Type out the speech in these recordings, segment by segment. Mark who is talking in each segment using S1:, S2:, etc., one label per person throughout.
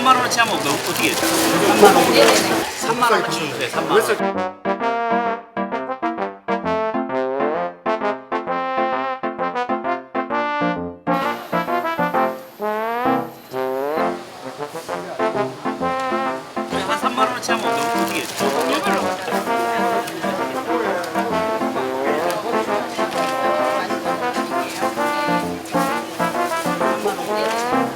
S1: 3만 원어치 하면 너 어떻게 해? 3만 원. 3만 원어치. 네, 3만 원. 한 3만 원어치 하면 너 어떻게 해? 잘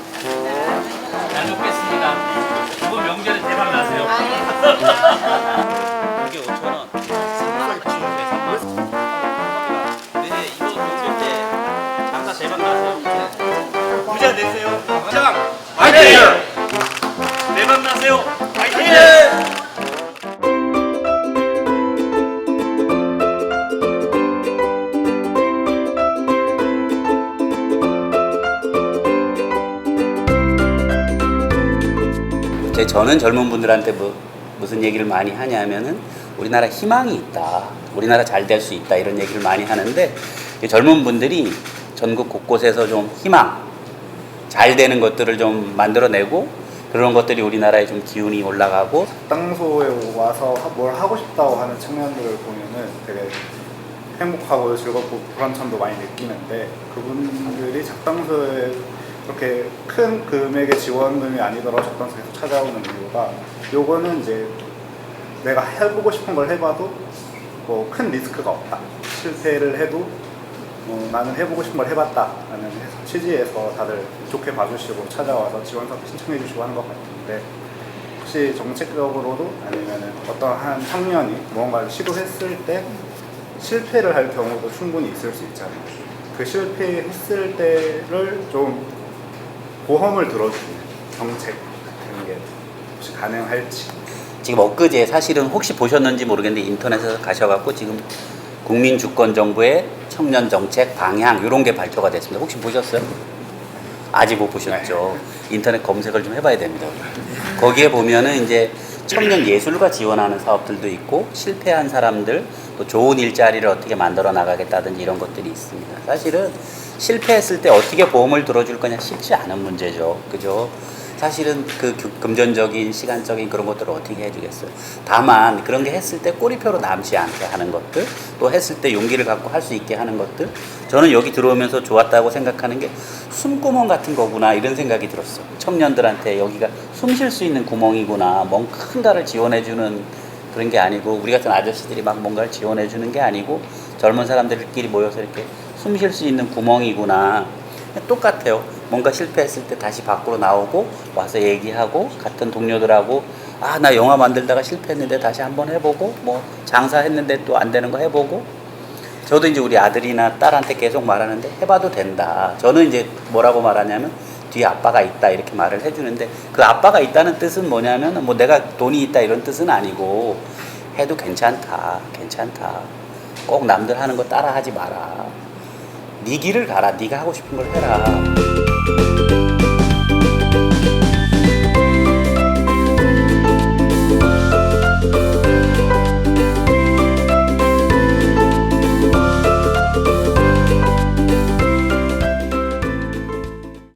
S1: 이게 5천 원. 3만 원. 네, 3만 원. 네, 이거 때 장사 대박 나세요. 부자 되세요. 장 화이팅! 대박 나세요. 화이팅! 제 저는 젊은 분들한테 뭐 무슨 얘기를 많이 하냐면은 우리나라 희망이 있다. 우리나라 잘 될 수 있다. 이런 얘기를 많이 하는데 이 젊은 분들이 전국 곳곳에서 좀 희망, 잘 되는 것들을 좀 만들어내고 그런 것들이 우리나라에 좀 기운이 올라가고
S2: 땅소에 와서 하- 뭘 하고 싶다고 하는 청년들을 보면은 되게 행복하고 즐겁고 불안감도 많이 느끼는데 그분들이 작당소에 그렇게 큰 금액의 지원금이 아니더라도 작당소에서 찾아오는 이유가 요거는 이제 내가 해보고 싶은 걸 해봐도 뭐 큰 리스크가 없다 실패를 해도 뭐 나는 해보고 싶은 걸 해봤다 라는 해서- 취지에서 다들 좋게 봐주시고 찾아와서 지원 사업 신청해 주시고 하는 것 같은데 혹시 정책적으로도 아니면은 어떤 한 청년이 무언가를 시도했을 때 실패를 할 경우도 충분히 있을 수 있잖아요. 그 실패했을 때를 좀 보험을 들어주는 정책 같은 게 혹시 가능할지.
S1: 지금 엊그제 사실은 혹시 보셨는지 모르겠는데 인터넷에서 가셔갖고 지금 국민주권정부의 청년 정책 방향 이런 게 발표가 됐습니다. 혹시 보셨어요? 아직 못 보셨죠. 인터넷 검색을 좀 해봐야 됩니다. 거기에 보면은 이제 청년 예술가 지원하는 사업들도 있고 실패한 사람들 또 좋은 일자리를 어떻게 만들어 나가겠다든지 이런 것들이 있습니다. 사실은 실패했을 때 어떻게 보험을 들어줄 거냐 쉽지 않은 문제죠. 그죠? 사실은 그 금- 금전적인 시간적인 그런 것들을 어떻게 해주겠어요. 다만 그런 게 했을 때 꼬리표로 남지 않게 하는 것들 또 했을 때 용기를 갖고 할 수 있게 하는 것들 저는 여기 들어오면서 좋았다고 생각하는 게 숨구멍 같은 거구나 이런 생각이 들었어요. 청년들한테 여기가 숨 쉴 수 있는 구멍이구나 뭔 큰가를 지원해주는 그런 게 아니고 우리 같은 아저씨들이 막 뭔가를 지원해주는 게 아니고 젊은 사람들끼리 모여서 이렇게 숨 쉴 수 있는 구멍이구나 똑같아요. 뭔가 실패했을 때 다시 밖으로 나오고 와서 얘기하고 같은 동료들하고 아 나 영화 만들다가 실패했는데 다시 한번 해보고 뭐 장사했는데 또 안 되는 거 해보고 저도 이제 우리 아들이나 딸한테 계속 말하는데 해봐도 된다. 저는 이제 뭐라고 말하냐면 뒤에 아빠가 있다 이렇게 말을 해주는데 그 아빠가 있다는 뜻은 뭐냐면 뭐 내가 돈이 있다 이런 뜻은 아니고 해도 괜찮다, 괜찮다. 꼭 남들 하는 거 따라 하지 마라. 네 길을 가라. 네가 하고 싶은 걸 해라.